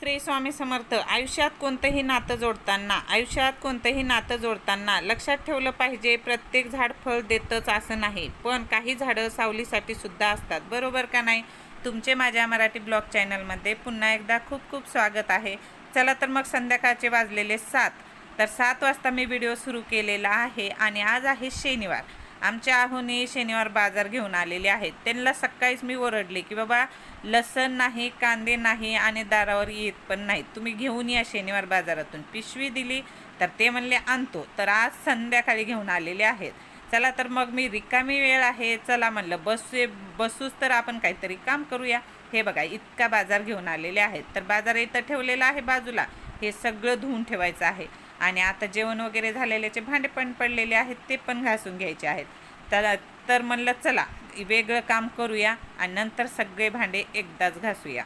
श्री स्वामी समर्थ आयुष्यात कोणतंही नातं जोडताना आयुष्यात कोणतंही नातं जोडताना लक्षात ठेवलं पाहिजे प्रत्येक झाड फळ देतच असं नाही. पण काही झाडं सावलीसाठी सुद्धा असतात. बरोबर का नाही? तुमचे माझ्या मराठी ब्लॉग चॅनलमध्ये पुन्हा एकदा खूप खूप स्वागत आहे. चला तर मग संध्याकाळचे वाजलेले सात. तर सात वाजता मी व्हिडिओ सुरू केलेला आहे आणि आज आहे शनिवार. आमच्या आहोने शनिवार बाजार घेऊन आलेले आहेत. त्यांना सकाळीच मी ओरडले की बाबा लसण नाही कांदे नाही आणि दारावर येत पण नाहीत. तुम्ही घेऊन या शनिवार बाजारातून. पिशवी दिली तर ते म्हणले आणतो. तर आज संध्याकाळी घेऊन आलेले आहेत. चला तर मग मी रिकामी वेळ आहे. चला म्हणलं बसू बसूच तर आपण काहीतरी काम करूया. हे बघा इतका बाजार घेऊन आलेले आहेत. तर बाजार इथं ठेवलेला आहे बाजूला. हे सगळं धुवून ठेवायचं आहे. आणि आता जेवण वगैरे झालेल्याचे भांडे पण पडलेले आहेत ते पण घासून घ्यायचे आहेत. तर तर म्हणलं चला वेगळं काम करूया आणि नंतर सगळे भांडे एकदाच घासूया.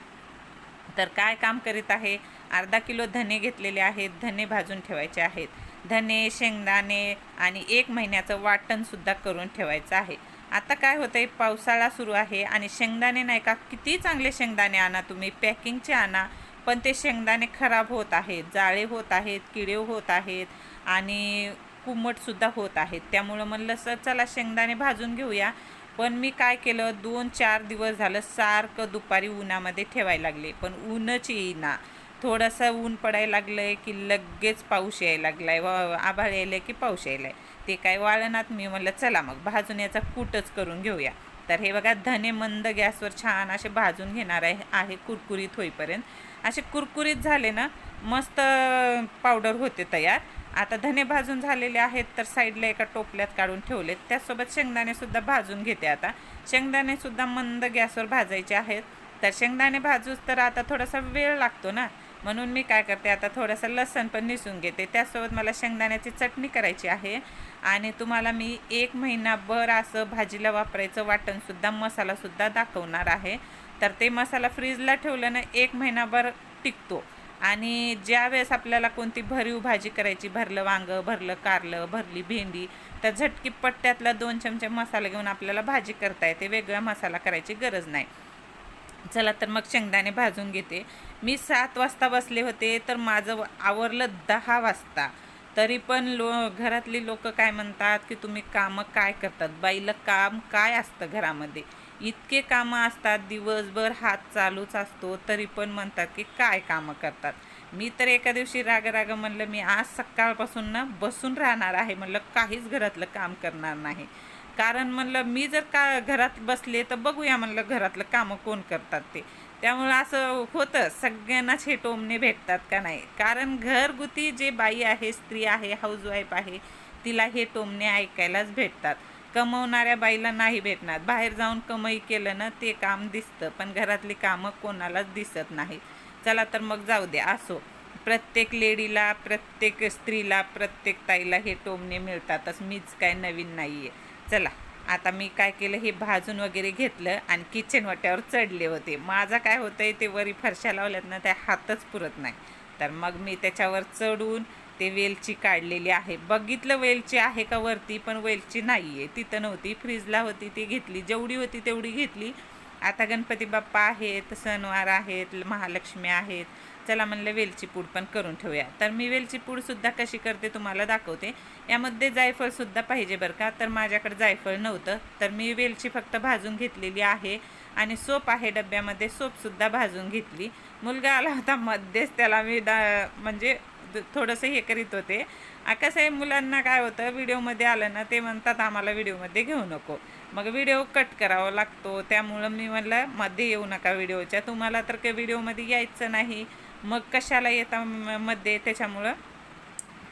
तर काय काम करीत आहे? अर्धा किलो धने घेतलेले आहेत धने भाजून ठेवायचे आहेत. धने शेंगदाणे आणि एक महिन्याचं वाटणसुद्धा करून ठेवायचं आहे. आता काय होतं आहे पावसाळा सुरू आहे आणि शेंगदाणे नाही का? किती चांगले शेंगदाणे आणा तुम्ही पॅकिंगचे आणा. पण ते शेंगदाणे खराब होत आहेत जाळे होत आहेत किडे होत आहेत आणि कुमटसुद्धा होत आहेत. त्यामुळं म्हणलं सर चला शेंगदाणे भाजून घेऊया. पण मी काय केलं दोन चार दिवस झालं सारखं दुपारी उन्हामध्ये ठेवायला लागले. पण ऊनच येईना. थोडंसं ऊन पडायला लागलं आहे की लगेच पाऊस यायला लागला आहे व आभाळ यायला की पाऊस यायला आहे ते काय वाळणात? मी म्हणलं चला मग भाजून याचा कूटच करून घेऊया. तर हे बघा धने मंद गॅसवर छान असे भाजून घेणार आहे आहे कुरकुरीत होईपर्यंत. असे कुरकुरीत झाले ना मस्त पावडर होते तयार. आता धने भाजून झालेले आहेत तर साईडला एका टोपल्यात काढून ठेवलेत. त्याचसोबत शेंगदाणेसुद्धा भाजून घेते आता. शेंगदाणेसुद्धा मंद गॅसवर भाजायचे आहेत. तर शेंगदाणे भाजूच तर आता थोडासा वेळ लागतो ना. म्हणून मी काय करते आता थोडंसं लसण पण निसून घेते. त्यासोबत मला शेंगदाण्याची चटणी करायची आहे. आणि तुम्हाला मी एक महिनाभर असं भाजीला वापरायचं वाटणसुद्धा मसालासुद्धा दाखवणार आहे. तर ते मसाला फ्रीजला ठेवल्यानं एक महिनाभर टिकतो. आणि ज्या वेळेस आपल्याला कोणती भरीव भाजी करायची भरलं वांगं भरलं कारलं भरली भेंडी तर झटकी पट्ट्यातला दोन चमचे मसाला घेऊन आपल्याला भाजी करता येते. वेगळा मसाला करायची गरज नाही. चला तर मग शेंगदाणे भाजून घेते. मी सात वाजता बसले होते तर माझं आवरलं दहा वाजता. तरी पण लो घरातली लोक काय म्हणतात की तुम्ही कामं काय करतात? बाईला काम काय असतं घरामध्ये? इतके कामं असतात दिवसभर हात चालूच असतो तरी पण म्हणतात की काय कामं करतात? मी तर एका दिवशी राग राग म्हणलं मी आज सकाळपासून ना बसून राहणार आहे. म्हणलं काहीच घरातलं काम करणार नाही. कारण म्हणलं मी जर का घरात बसले तर बघूया म्हणलं घरातलं कामं कोण करतात ते. त्यामुळं असं होतं सगळ्यांनाच हे टोमणे भेटतात का नाही? कारण घरगुती जे बाई आहे स्त्री आहे हाऊसवाईफ आहे तिला हे टोमणे ऐकायलाच भेटतात. कमवणाऱ्या बाईला नाही भेटणार. बाहेर जाऊन कमाई केलं ना ते काम दिसतं पण घरातली कामं कोणालाच दिसत नाही चला तर मग जाऊ दे असो. प्रत्येक लेडीला प्रत्येक स्त्रीला प्रत्येक ताईला हे टोमणे मिळतातच. मीच काय नवीन नाही आहे चला आता मी काय केलं हे भाजून वगैरे घेतलं आणि किचन वाट्यावर चढले होते. माझा काय होतं आहे ते वरी फरशा लावल्यात ना त्या हातच पुरत नाही. तर मग मी त्याच्यावर चढून ते वेलची काढलेली आहे. बघितलं वेलची आहे का वरती पण वेलची नाही आहे तिथं नव्हती. फ्रीजला होती ती घेतली. जेवढी होती तेवढी घेतली. आता गणपती बाप्पा आहेत सणवार आहेत महालक्ष्मी आहेत. चला म्हणलं वेलची पूड पण करून ठेवूया. तर मी वेलची पूडसुद्धा कशी करते तुम्हाला दाखवते. यामध्ये जायफळसुद्धा पाहिजे बरं का? तर माझ्याकडे जायफळ नव्हतं. तर मी वेलची फक्त भाजून घेतलेली आहे. आणि सोप आहे डब्यामध्ये सोपसुद्धा भाजून घेतली. मुलगा आला होता मध्येच त्याला मी दा म्हणजे थोडंसं हे करीत होते. कसं आहे मुलांना काय होतं व्हिडिओमध्ये आलं ना ते म्हणतात आम्हाला व्हिडिओमध्ये घेऊ नको. मग व्हिडिओ कट करावा लागतो. त्यामुळं मी म्हणलं मध्ये येऊ नका व्हिडिओच्या. तुम्हाला तर काही व्हिडिओमध्ये यायचं नाही. मग कशाला येता मध्ये? त्याच्यामुळं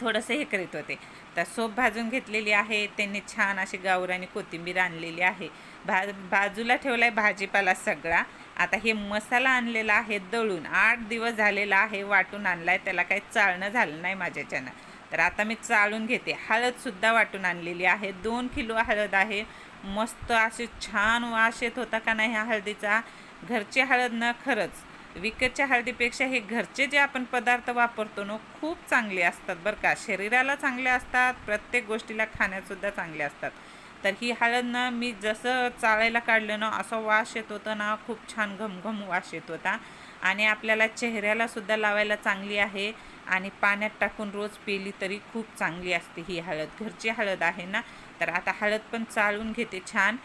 थोडंसं हे करीत होते. तर सोप भाजून घेतलेली आहे. त्यांनी छान अशी गावरानी कोथिंबीर आणलेली आहे. भा बाजूला ठेवला आहे भाजीपाला सगळा. आता हे मसाला आणलेला आहे दळून. आठ दिवस झालेला आहे वाटून आणला आहे त्याला काही चाळणं झालं नाही माझ्याच्यानं. तर आता मी चाळून घेते. हळदसुद्धा वाटून आणलेली आहे. दोन किलो हळद आहे. मस्त असे छान वास येत होता का नाही ह्या हळदीचा? घरची हळद ना खरंच. विकतच्या हळदीपेक्षा हे घरचे जे आपण पदार्थ वापरतो ना खूप चांगले असतात बरं का. शरीराला चांगले असतात प्रत्येक गोष्टीला खाण्यातसुद्धा चांगले असतात. तर ही हळद ना मी जसं चाळायला काढलं ना असं वास येत होता ना खूप छान घमघम वास येत होता. आणि आपल्याला चेहऱ्यालासुद्धा लावायला चांगली आहे. आणि पाण्यात टाकून रोज पेली तरी खूप चांगली असते ही हळद. घरची हळद आहे ना तर आता हळद पण चाळून घेते छान.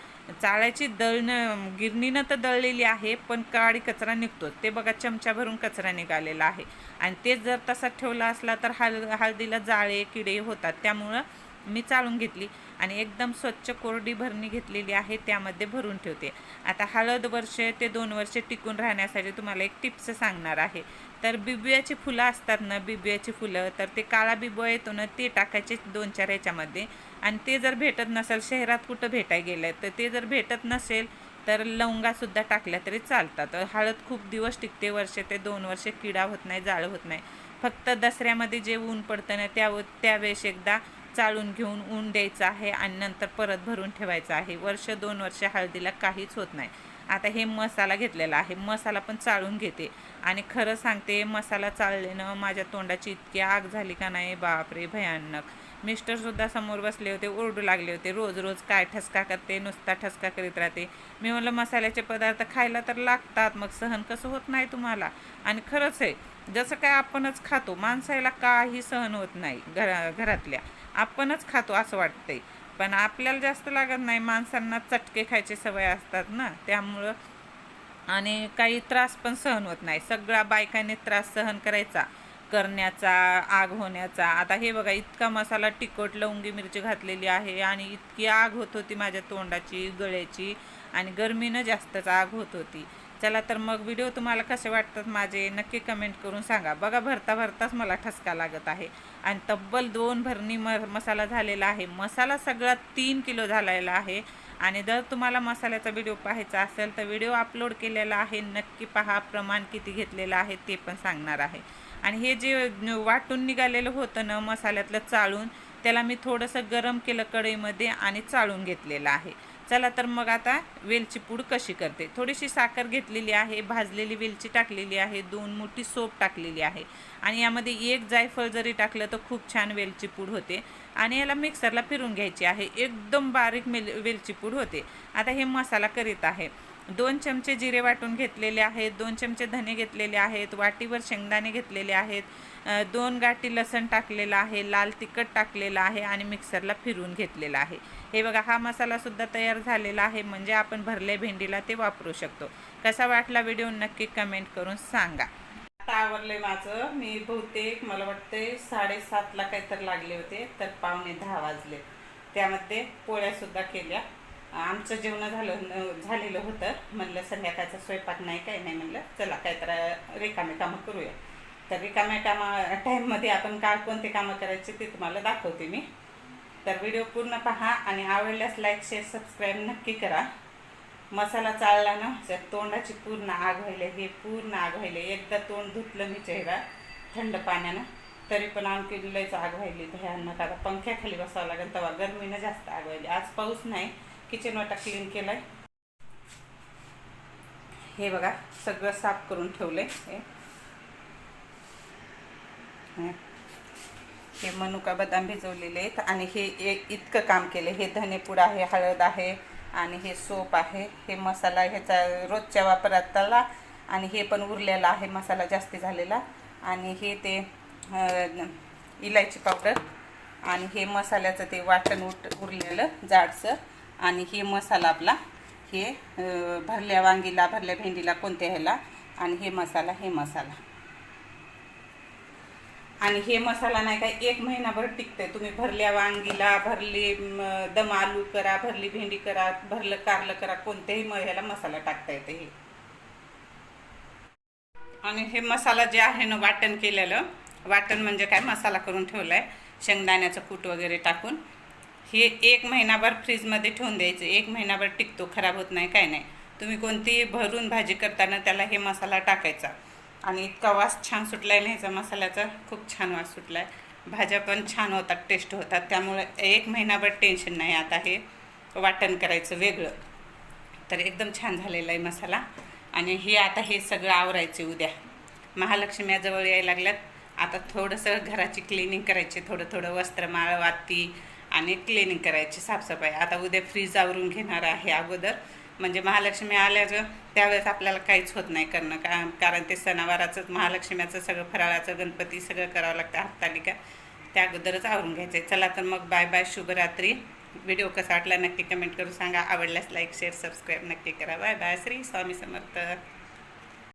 चाळायची दळणं गिरणीनं तर दळलेली आहे पण काळी कचरा निघतो ते बघा चमचा भरून कचरा निघालेला आहे. आणि ते जर तसा ठेवला असला तर हळ हळदीला जाळे किडे होतात. त्यामुळं मी चाळून घेतली आणि एकदम स्वच्छ कोरडी भरणी घेतलेली आहे त्यामध्ये भरून ठेवते. आता हळद वर्ष ते दोन वर्ष टिकून राहण्यासाठी तुम्हाला एक टिप्स सांगणार आहे. तर बिबियाची फुलं असतात ना बिबियाची फुलं तर ते काळा बिबुआ येतो ना ते टाकायचे दोन चार याच्यामध्ये आणि ते जर भेटत नसेल शहरात कुठं भेटाय गेलं तर ते जर भेटत नसेल तर लवंगासुद्धा टाकल्या तरी चालतात. हळद खूप दिवस टिकते वर्ष ते दोन वर्षे किडा होत नाही जाळ होत नाही. फक्त दसऱ्यामध्ये जे ऊन पडतं ना त्या त्यावेळेस एकदा चाळून घेऊन ऊन द्यायचं आहे आणि नंतर परत भरून ठेवायचं आहे. वर्ष दोन वर्ष हळदीला काहीच होत नाही. आता हे मसाला घेतलेला आहे. मसाला पण चाळून घेते. आणि खरं सांगते मसाला चाळल्यानं माझ्या तोंडाची इतकी आग झाली का नाही? बापरे भयानक. मिस्टरसुद्धा समोर बसले होते ओरडू लागले होते. रोज रोज काय ठसका करते नुसता ठसका करीत राहते. मी म्हणलं मसाल्याचे पदार्थ खायला तर लागतात मग सहन कसं होत नाही तुम्हाला? आणि खरंच आहे जसं काय आपणच खातो माणसाला काही सहन होत नाही घरा घरातल्या. आपणच खातो असं वाटतंय. पण आपल्याला जास्त लागत नाही. माणसांना चटके खायचे सवय असतात ना त्यामुळं आणि काही त्रास पण सहन होत नाही. सगळा बायकांनी त्रास सहन करायचा. करण्याचा आग होण्याचा. आता हे बघा इतका मसाला तिखट लवंगी मिरची घातलेली आहे आणि इतकी आग होत होती माझ्या तोंडाची गळ्याची आणि गरमीनं जास्तच आग होत होती. चला तर मग व्हिडिओ तुम्हाला कसे वाटतात माझे नक्की कमेंट करून सांगा. बघा भरता भरताच मला ठसका लागत आहे. आणि तब्बल दोन भरणी म मसाला झालेला आहे. मसाला सगळा तीन किलो झालेला आहे. आणि जर तुम्हाला मसाल्याचा व्हिडिओ पाहायचा असेल तर व्हिडिओ अपलोड केलेला आहे. नक्की पहा प्रमाण किती घेतलेलं आहे ते पण सांगणार आहे. आणि हे जे वाटून निघालेलं होतं ना मसाल्यातलं चाळून त्याला मी थोडंसं गरम केलं कढईमध्ये आणि चाळून घेतलेलं आहे. चला तर मग आता वेलची पूड कशी करते? थोडीशी साखर घेतलेली आहे भाजलेली वेलची टाकलेली आहे दोन मोठी सोप टाकलेली आहे. आणि यामध्ये एक जायफळ जरी टाकलं तर खूप छान वेलची पूड होते. आणि याला मिक्सरला फिरून घ्यायची आहे. एकदम बारीक मेल वेलची पूड होते. आता हे मसाला करीत आहे. दोन चमचे जिरे वाटून घेतलेले आहेत दोन चमचे धने घेतलेले आहेत वाटीवर शेंगदाणे घेतलेले आहेत दोन गाठी लसण टाकलेलं आहे लाल तिखट टाकलेलं आहे आणि मिक्सरला फिरून घेतलेलं आहे. हे बघा हा मसालासुद्धा तयार झालेला आहे म्हणजे आपण भरले भेंडीला ते वापरू शकतो. कसा वाटला व्हिडिओ नक्की कमेंट करून सांगा. आता आवरले माझं. मी बहुतेक मला वाटते साडेसातला काहीतरी लागले होते तर पावणे दहा वाजले. त्यामध्ये पोळ्यासुद्धा केल्या. आमचं जेवण झालं झालेलं होतं. म्हणलं संध्याकाळचा स्वयंपाक नाही काही नाही म्हणलं. चला काहीतरी रिकामे कामं करूया. तर रिकाम्या कामा टाईममध्ये आपण काय कोणते कामं करायचे ते तुम्हाला दाखवते मी. तर व्हिडिओ पूर्ण पहा आणि आवडल्यास लाईक शेअर सबस्क्राईब नक्की करा. मसाला चालला ना त्या तोंडाची पूर्ण आग व्हायले हे पूर्ण आग व्हायले. एकदा तोंड धुतलं मी चेहरा थंड पाण्यानं तरी पण आणखी लयच आग व्हायली. भयानक. आता पंख्याखाली बसावं लागेल तेव्हा गरमीनं जास्त आग व्हायली. आज पाऊस नाही किचन वाटा क्लीन केला आहे हे बघा सगळं साफ करून ठेवलं हे. हे. मनुका बदाम भिजवलेले आहेत आणि हे एक इतकं काम केलं हे धनेपूड आहे हळद आहे आणि हे सोप आहे. हे मसाला ह्याचा रोजच्या वापरातला आणि हे पण उरलेला आहे मसाला जास्ती झालेला. आणि हे ते इलायची पावडर आणि हे मसाल्याचं ते वाटण उट उरलेलं जाडसं आणि हे मसाला आपला हे भरल्या वांगीला भरल्या भेंडीला कोणत्या ह्याला आणि हे मसाला हे मसाला. आणि हे मसाला नाही का एक महिनाभर टिकते तुम्ही भरल्या वांगीला भरली दम आलू करा भरली भेंडी करा भरलं कारलं करा कोणत्याही ह्याला मसाला टाकता येते हे. आणि हे मसाला जे आहे ना वाटण केलेलं वाटण म्हणजे काय? मसाला करून ठेवलाय. शेंगदाण्याचं कूट वगैरे टाकून. हे एक महिनाभर फ्रीजमध्ये ठेवून द्यायचं. एक महिनाभर टिकतो खराब होत नाही काय नाही. तुम्ही कोणतीही भरून भाजी करताना त्याला हे मसाला टाकायचा. आणि इतका वास छान सुटला आहे ह्याचा मसाल्याचा. खूप छान वास सुटला आहे भाज्या पण छान होतात टेस्ट होतात. त्यामुळे एक महिनाभर टेन्शन नाही. आता हे वाटण करायचं वेगळं. तर एकदम छान झालेला आहे मसाला. आणि हे आता हे सगळं आवरायचे उद्या. महालक्ष्म्याजवळ यायला लागल्यात. आता थोडंसं घराची क्लिनिंग करायची. थोडं थोडं वस्त्रमाळ वाती आणि क्लिनिंग करायची साफसफाई. आता उद्या फ्रीज आवरून घेणार आहे अगोदर. म्हणजे महालक्ष्मी आल्याचं त्यावेळेस आपल्याला काहीच होत नाही करणं. का कारण ते सणावाराचं महालक्ष्म्याचं सगळं फराळाचं गणपती सगळं करावं लागतं हरतालिका. त्या अगोदरच आवरून घ्यायचे. चला तर मग बाय बाय शुभरात्री. व्हिडिओ कसा वाटला नक्की कमेंट करून सांगा. आवडल्यास लाईक शेअर सबस्क्राईब नक्की करा. Bye bye Shri Swami Samarth.